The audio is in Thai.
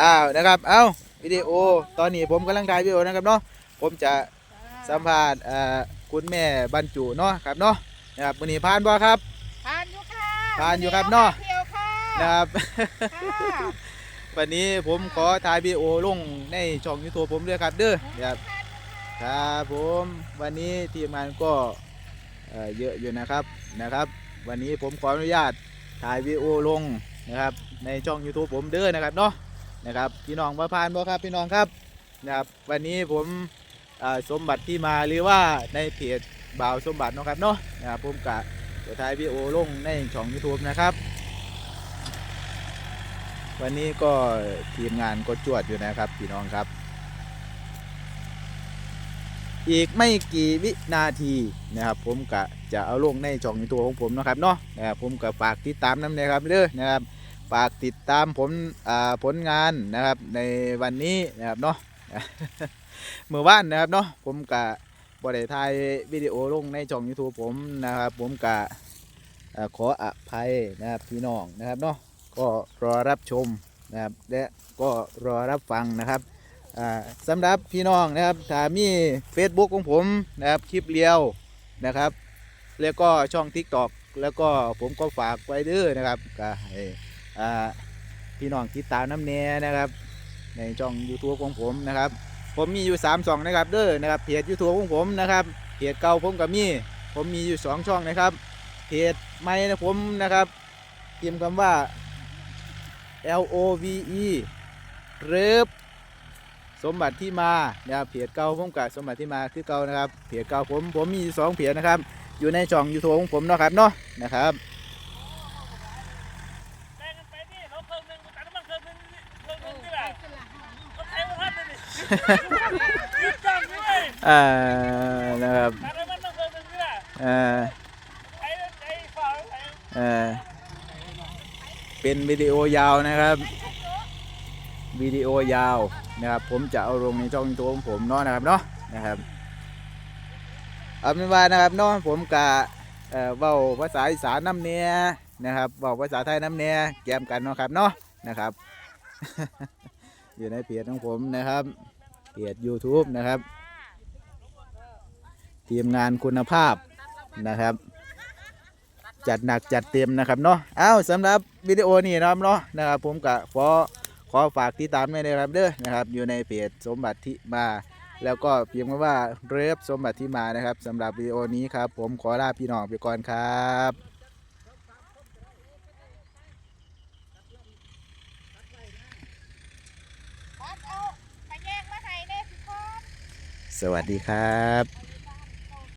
อ้าวนะครับ เอ้าวิดีโอตอนนี้ผมกำลังถ่ายวิดีโอนะครับเนาะผมจะสัมภาษณ์เอ่อคุณแม่บรรจุเนาะครับเนาะนะครับวันนี้ผ่านบ่ครับทานอยู่ค่ะทานอยู่ครับเนาะ เที่ยวค่ะนะครับ ค่ะวันนี้ผมขอถ่ายวิดีโอลงในช่องยูทูบผมด้วยครับเด้อนะครับครับผมวันนี้ทีมงานก็เอ่อเยอะอยู่นะครับนะครับ วันนี้ผมขออนุญาตถ่ายวิดีโอลงนะครับในช่อง YouTube ผมเด้อนะครับเนาะ นะครับ พี่น้องมาพานบ่ครับพี่น้องครับนะครับ วันนี้ผมสมบัติที่มาหรือว่าในเพจบ่าวสมบัตินะครับเนาะนะครับผมกะจะถ่ายวิดีโอลงในช่อง YouTube นะครับ วันนี้ก็ทีมงานก็จวดอยู่นะครับ พี่น้องครับ อีกไม่กี่วินาทีนะครับ ผมกะจะเอาลงในช่องในตัวของผมนะครับเนาะนะครับผมก็ฝากติดตามน้ำนะครับเด้อนะครับ ฝากติดตามผลอ่าผลงานนะครับในวันนี้นะครับเนาะเมื่อวานนะครับเนาะผมกะบริถ่ายวิดีโอลงในช่อง YouTube ผมนะครับ ผมกะขออภัยนะครับพี่น้องนะครับเนาะก็รอรับชมนะครับและก็รอรับฟังนะครับสำหรับพี่น้องนะครับถ้ามี Facebook ของผมนะครับคลิปเลียวนะครับ แล้วก็ช่อง TikTok แล้วก็ผมก็ฝากไว้ด้อนะครับก็ให้ พี่น้องติดตามน้ำเนนะครับ ในช่อง YouTube ของผมนะครับ ผมมีอยู่3ช่องนะครับเด้อนะครับเพจ YouTube ของผมนะครับเพจเก่าผมก็มีผมมีอยู่ 2 ช่องนะครับเพจใหม่นะผมนะครับพิมพ์คำว่า L O V E เริบสมบัติที่มานะครับเพจเก่าผมกับสมบัติที่มาคือเก่านะครับเพจเก่าผมผมมีสองเพจนะครับ อยู่ในช่องยูทูบของผมเนาะครับเนาะนะครับ อ่านะครับอ่าอ่าเป็นวิดีโอยาวนะครับวิดีโอยาวนะครับ ผมจะเอาลงในช่องยูทูบของผมเนาะนะครับเนาะนะครับเอาเป็นว่านะครับเนาะผมกะเอ่อเว้าภาษาอีสานน้ำเนียนะครับเว้าภาษาไทยน้ำเนียแกมกันเนาะครับเนาะนะครับ อยู่ในเพจของผมนะครับ เพจ YouTube นะครับ ทีมงานคุณภาพนะครับ จัดหนักจัดเต็มนะครับเนาะอ้าวสำหรับวิดีโอนี้นะครับเนาะนะครับ ผมก็ขอขอฝากติดตามด้วยนะครับเด้อนะครับ อยู่ในเพจสมบัติที่มาแล้วก็เพียงว่าเรฟสมบัติที่มานะครับสำหรับวิดีโอนี้ครับ ผมขอลาพี่น้องไปก่อนครับ ปัดเอาขยงมาให้แน่สิครับ ส วัสดีครับ